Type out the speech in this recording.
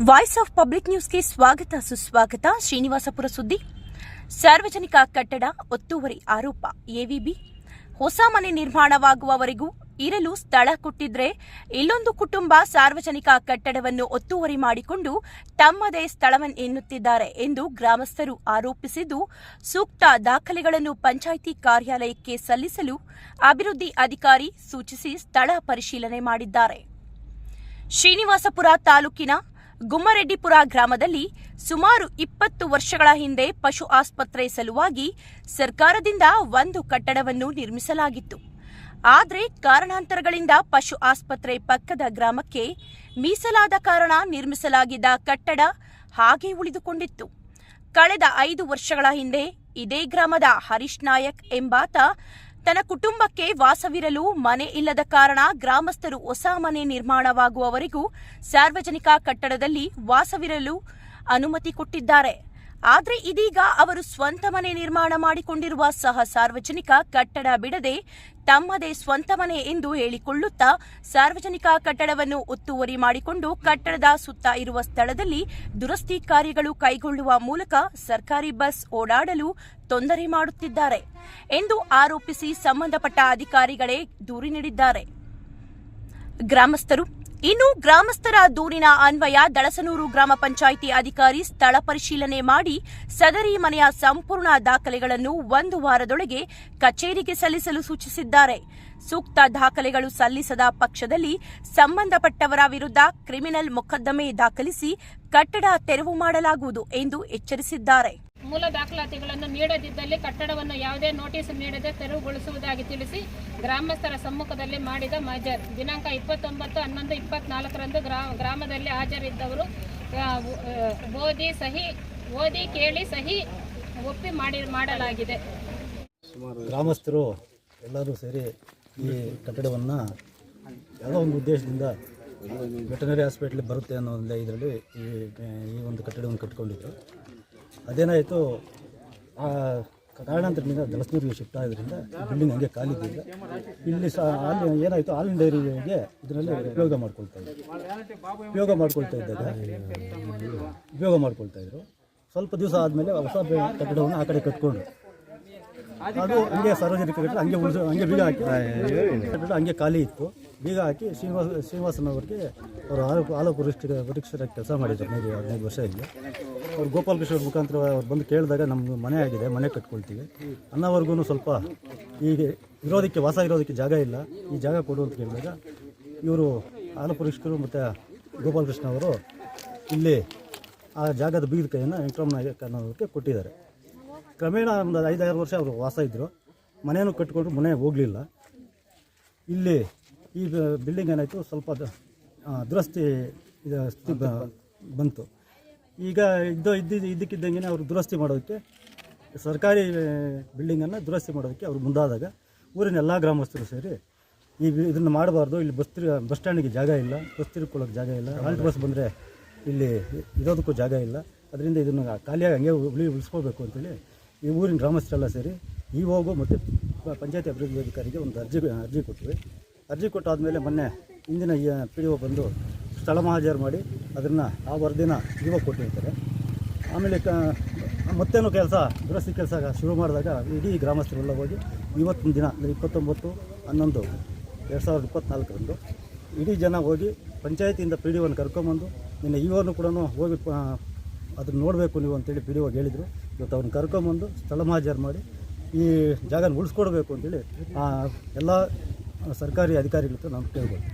Voice of public ನ್ಯೂಸ್ಗೆ ಸ್ವಾಗತ, ಸುಸ್ವಾಗತ. ಶ್ರೀನಿವಾಸಪುರ ಸುದ್ದಿ. ಸಾರ್ವಜನಿಕ ಕಟ್ಟಡ, ಒತ್ತುವರಿ ಆರೋಪ, ಎವಿಬಿ. ಹೊಸ ಮನೆ ನಿರ್ಮಾಣವಾಗುವವರೆಗೂ ಇರಲು ಸ್ಥಳ ಕೊಟ್ಟಿದ್ರೆ ಇಲ್ಲೊಂದು ಕುಟುಂಬ ಸಾರ್ವಜನಿಕ ಕಟ್ಟಡವನ್ನು ಒತ್ತುವರಿ ಮಾಡಿಕೊಂಡು ತಮ್ಮದೇ ಸ್ಥಳವನ್ನು ಎನ್ನುತ್ತಿದ್ದಾರೆ ಎಂದು ಗ್ರಾಮಸ್ಥರು ಆರೋಪಿಸಿದ್ದು, ಸೂಕ್ತ ದಾಖಲೆಗಳನ್ನು ಪಂಚಾಯಿತಿ ಕಾರ್ಯಾಲಯಕ್ಕೆ ಸಲ್ಲಿಸಲು ಅಭಿವೃದ್ಧಿ ಅಧಿಕಾರಿ ಸೂಚಿಸಿ ಸ್ಥಳ ಪರಿಶೀಲನೆ ಮಾಡಿದ್ದಾರೆ. ಶ್ರೀನಿವಾಸಪುರ ತಾಲೂಕಿನ ಗುಮ್ಮರೆಡ್ಡಿಪುರ ಗ್ರಾಮದಲ್ಲಿ ಸುಮಾರು ಇಪ್ಪತ್ತು ವರ್ಷಗಳ ಹಿಂದೆ ಪಶು ಆಸ್ಪತ್ರೆ ಸಲುವಾಗಿ ಸರ್ಕಾರದಿಂದ ಒಂದು ಕಟ್ಟಡವನ್ನು ನಿರ್ಮಿಸಲಾಗಿತ್ತು. ಆದರೆ ಕಾರಣಾಂತರಗಳಿಂದ ಪಶು ಆಸ್ಪತ್ರೆ ಪಕ್ಕದ ಗ್ರಾಮಕ್ಕೆ ಮೀಸಲಾದ ಕಾರಣ ನಿರ್ಮಿಸಲಾಗಿದ್ದ ಕಟ್ಟಡ ಹಾಗೆ ಉಳಿದುಕೊಂಡಿತ್ತು. ಕಳೆದ ಐದು ವರ್ಷಗಳ ಹಿಂದೆ ಇದೇ ಗ್ರಾಮದ ಹರೀಶ್ ನಾಯಕ್ ಎಂಬಾತ ತನ್ನ ಕುಟುಂಬಕ್ಕೆ ವಾಸವಿರಲು ಮನೆ ಇಲ್ಲದ ಕಾರಣ ಗ್ರಾಮಸ್ಥರು ಹೊಸ ಮನೆ ನಿರ್ಮಾಣವಾಗುವವರೆಗೂ ಸಾರ್ವಜನಿಕ ಕಟ್ಟಡದಲ್ಲಿ ವಾಸವಿರಲು ಅನುಮತಿ ಕೊಟ್ಟಿದ್ದಾರೆ. ಆದರೆ ಇದೀಗ ಅವರು ಸ್ವಂತ ಮನೆ ನಿರ್ಮಾಣ ಮಾಡಿಕೊಂಡಿರುವ ಸಹ ಸಾರ್ವಜನಿಕ ಕಟ್ಟಡ ಬಿಡದೆ ತಮ್ಮದೇ ಸ್ವಂತ ಮನೆ ಎಂದು ಹೇಳಿಕೊಳ್ಳುತ್ತಾ ಸಾರ್ವಜನಿಕ ಕಟ್ಟಡವನ್ನು ಒತ್ತುವರಿ ಮಾಡಿಕೊಂಡು ಕಟ್ಟಡದ ಸುತ್ತ ಇರುವ ಸ್ಥಳದಲ್ಲಿ ದುರಸ್ತಿ ಕಾರ್ಯಗಳು ಕೈಗೊಳ್ಳುವ ಮೂಲಕ ಸರ್ಕಾರಿ ಬಸ್ ಓಡಾಡಲು ತೊಂದರೆ ಮಾಡುತ್ತಿದ್ದಾರೆ. ಎಂದು ಆರೋಪಿಸಿ ಸಂಬಂಧಪಟ್ಟ ಅಧಿಕಾರಿಗಳೇ ದೂರು ನೀಡಿದ್ದಾರೆ. ಗ್ರಾಮಸ್ಥರು, ಇನ್ನು ಗ್ರಾಮಸ್ಥರ ದೂರಿನ ಅನ್ವಯ ದಳಸನೂರು ಗ್ರಾಮ ಪಂಚಾಯಿತಿ ಅಧಿಕಾರಿ ಸ್ಥಳ ಪರಿಶೀಲನೆ ಮಾಡಿ ಸದರಿ ಮನೆಯ ಸಂಪೂರ್ಣ ದಾಖಲೆಗಳನ್ನು ಒಂದು ವಾರದೊಳಗೆ ಕಚೇರಿಗೆ ಸಲ್ಲಿಸಲು ಸೂಚಿಸಿದ್ದಾರೆ. ಸೂಕ್ತ ದಾಖಲೆಗಳು ಸಲ್ಲಿಸದ ಪಕ್ಷದಲ್ಲಿ ಸಂಬಂಧಪಟ್ಟವರ ವಿರುದ್ಧ ಕ್ರಿಮಿನಲ್ ಮೊಕದ್ದಮೆ ದಾಖಲಿಸಿ ಕಟ್ಟಡ ತೆರವು ಮಾಡಲಾಗುವುದು ಎಂದು ಎಚ್ಚರಿಸಿದ್ದಾರೆ. ಮೂಲ ದಾಖಲಾತಿಗಳನ್ನು ನೀಡದಿದ್ದಲ್ಲಿ ಕಟ್ಟಡವನ್ನು ಯಾವುದೇ ನೋಟಿಸ್ ನೀಡದೆ ತೆರವುಗೊಳಿಸುವುದಾಗಿ ತಿಳಿಸಿ ಗ್ರಾಮಸ್ಥರ ಸಮ್ಮುಖದಲ್ಲಿ ಮಾಡಿದ ಮಜರ್. ದಿನಾಂಕ ಇಪ್ಪತ್ತೊಂಬತ್ತು ಹನ್ನೊಂದು ಇಪ್ಪತ್ನಾಲ್ಕರಂದು ಗ್ರಾ, ಗ್ರಾಮದಲ್ಲಿ ಹಾಜರಿದ್ದವರು ಓದಿ ಸಹಿ, ಓದಿ ಕೇಳಿ ಸಹಿ ಒಪ್ಪಿ ಮಾಡಿ, ಮಾಡಲಾಗಿದೆ. ಗ್ರಾಮಸ್ಥರು ಎಲ್ಲರೂ ಸೇರಿ ಈ ಕಟ್ಟಡವನ್ನು ಯಾವುದೋ ಒಂದು ಉದ್ದೇಶದಿಂದ ವೆಟನರಿ ಹಾಸ್ಪಿಟ್ಲಿಗೆ ಬರುತ್ತೆ ಅನ್ನೋ ಒಂದು ಇದರಲ್ಲಿ ಈ ಈ ಒಂದು ಕಟ್ಟಡವನ್ನು ಕಟ್ಕೊಂಡಿದ್ರು ಅದೇನಾಯಿತು, ಆ ಕಾರಣಾಂತರದಿಂದ ದಳಸ್ನೂರಿಗೆ ಶಿಫ್ಟ್ ಆಗೋದ್ರಿಂದ ಬಿಲ್ಡಿಂಗ್ ಹಂಗೆ ಕಾಲಿದ್ದಿಲ್ಲ ಇಲ್ಲಿ ಸಹ ಹಾಲು ಏನಾಯಿತು ಹಾಲಿನ ಡೈರಿಗೆ ಇದರಲ್ಲಿ ಉಪಯೋಗ ಮಾಡ್ಕೊಳ್ತಾ ಇದ್ದರು ಉಪಯೋಗ ಮಾಡ್ಕೊಳ್ತಾ ಇದ್ದಾಗ, ಉಪಯೋಗ ಮಾಡ್ಕೊಳ್ತಾ ಇದ್ರು. ಸ್ವಲ್ಪ ದಿವಸ ಆದಮೇಲೆ ಹೊಸ ಕಟ್ಟಡವನ್ನು ಆ ಕಡೆ ಕಟ್ಕೊಂಡ್ರು ಹಂಗೆ ಸಾರ್ವಜನಿಕ ಕಟ್ಟಡ ಹಂಗೆ ಉಳಿಸ ಹಂಗೆ ಬೀಗ ಹಾಕಿ. ಹಂಗೆ ಖಾಲಿ ಇತ್ತು. ಬೀಗ ಹಾಕಿ ಶ್ರೀನಿವಾಸ ಶ್ರೀನಿವಾಸನ್ ಅವ್ರಿಗೆ ಅವರು ಹಾಲು ಆಲೋಕ ಪರೀಕ್ಷೆ ವರಿಷ್ಠರ ಕೆಲಸ ಮಾಡಿದ್ದಾರೆ ಹದಿನೈದು ಹದಿನೈದು ವರ್ಷ ಇಲ್ಲಿ ಅವ್ರು ಗೋಪಾಲಕೃಷ್ಣ ಕೃಷ್ಣ ಮುಖಾಂತರ ಅವ್ರು ಬಂದು ಕೇಳಿದಾಗ ನಮ್ಮ ಮನೆ ಆಗಿದೆ ಮನೆ ಕಟ್ಕೊಳ್ತೀವಿ. ಅನ್ನೋವರೆಗೂ ಸ್ವಲ್ಪ ಈಗ ಇರೋದಕ್ಕೆ ವಾಸ ಇರೋದಕ್ಕೆ ಜಾಗ ಇಲ್ಲ. ಈ ಜಾಗ ಕೊಡು ಅಂತ ಕೇಳಿದಾಗ ಇವರು ಆಲಪುರಿಷ್ಕರು ಮತ್ತು ಗೋಪಾಲಕೃಷ್ಣ ಅವರು ಇಲ್ಲಿ ಆ ಜಾಗದ ಬೀಗದ ಕೈಯನ್ನು ವೆಂಕಟರಾಮ ನಾಯಕ್ ಅನ್ನೋದಕ್ಕೆ ಕೊಟ್ಟಿದ್ದಾರೆ. ಕ್ರಮೇಣ ಒಂದು ಐದಾರು ವರ್ಷ ಅವರು ವಾಸ ಇದ್ದರು ಮನೆಯನ್ನು ಕಟ್ಟಿಕೊಂಡ್ರು ಮನೆ ಹೋಗಲಿಲ್ಲ. ಇಲ್ಲಿ ಈ ಬಿಲ್ಡಿಂಗ್ ಏನಾಯಿತು, ಸ್ವಲ್ಪ ದುರಸ್ತಿ ಸ್ಥಿತಿ ಬಂತು. ಈಗ ಇದ್ದ ಇದ್ದಿದ್ದು ಇದ್ದಕ್ಕಿದ್ದಂಗೆ ಅವರು ದುರಸ್ತಿ ಮಾಡೋದಕ್ಕೆ, ಸರ್ಕಾರಿ ಬಿಲ್ಡಿಂಗನ್ನು ದುರಸ್ತಿ ಮಾಡೋದಕ್ಕೆ ಅವರು ಮುಂದಾದಾಗ ಊರಿನ ಎಲ್ಲ ಗ್ರಾಮಸ್ಥರು ಸೇರಿ, ಈ ಇದನ್ನು ಮಾಡಬಾರ್ದು, ಇಲ್ಲಿ ಬಸ್ ತಿರು ಬಸ್ ಸ್ಟ್ಯಾಂಡಿಗೆ ಜಾಗ ಇಲ್ಲ, ಬಸ್ ಜಾಗ ಇಲ್ಲ ಆಲ್ಟ್ ಬಸ್ ಬಂದರೆ ಇಲ್ಲಿ ಇರೋದಕ್ಕೂ ಜಾಗ ಇಲ್ಲ, ಅದರಿಂದ ಇದನ್ನು ಖಾಲಿಯಾಗಿ ಹಂಗೆ ಉಳಿ ಉಳಿಸ್ಕೋಬೇಕು ಅಂತೇಳಿ ಈ ಊರಿನ ಗ್ರಾಮಸ್ಥರೆಲ್ಲ ಸೇರಿ ಇ ಹೋಗು ಮತ್ತು ಪಂಚಾಯತಿ ಅಭಿವೃದ್ಧಿ ಅಧಿಕಾರಿಗೆ ಒಂದು ಅರ್ಜಿ ಅರ್ಜಿ ಕೊಟ್ವಿ ಅರ್ಜಿ ಕೊಟ್ಟಾದಮೇಲೆ ಮೊನ್ನೆ ಇಂದಿನ ಪಿ ಡಿ ಒ ಬಂದು ಸ್ಥಳ ಮಹಾಜರು ಮಾಡಿ ಅದನ್ನು ಆ ವರದಿನ ಇವಾಗ ಕೊಟ್ಟಿರ್ತಾರೆ. ಆಮೇಲೆ ಕ, ಮತ್ತೇನು ಕೆಲಸ, ದುರಸ್ತಿ ಕೆಲಸ ಶುರು ಮಾಡಿದಾಗ ಇಡೀ ಗ್ರಾಮಸ್ಥರೆಲ್ಲ ಹೋಗಿ ಇವತ್ತಿನ ದಿನ, ಅಂದರೆ ಇಪ್ಪತ್ತೊಂಬತ್ತು, ಹನ್ನೊಂದು, ಎರಡು ಸಾವಿರದ ಇಪ್ಪತ್ತ್ನಾಲ್ಕರಂದು ಇಡೀ ಜನ ಹೋಗಿ ಪಂಚಾಯತಿಯಿಂದ ಪಿ ಡಿ ಒನ ಕರ್ಕೊಂಬಂದು ನಿನ್ನೆ ಇವನು ಕೂಡ ಹೋಗಿ ಅದನ್ನು ನೋಡಬೇಕು ನೀವು ಅಂತೇಳಿ ಪಿ ಡಿ ಒಗೆ ಹೇಳಿದರು. ಇವತ್ತು ಅವ್ರನ್ನ ಕರ್ಕೊಂಬಂದು ಸ್ಥಳ ಮಹಾಜರು ಮಾಡಿ ಈ ಜಾಗನ ಉಳಿಸ್ಕೊಡ್ಬೇಕು ಅಂತೇಳಿ ಎಲ್ಲ ಸರ್ಕಾರಿ ಅಧಿಕಾರಿಗಳ ನಾನು ಕೇಳ್ಬೋದು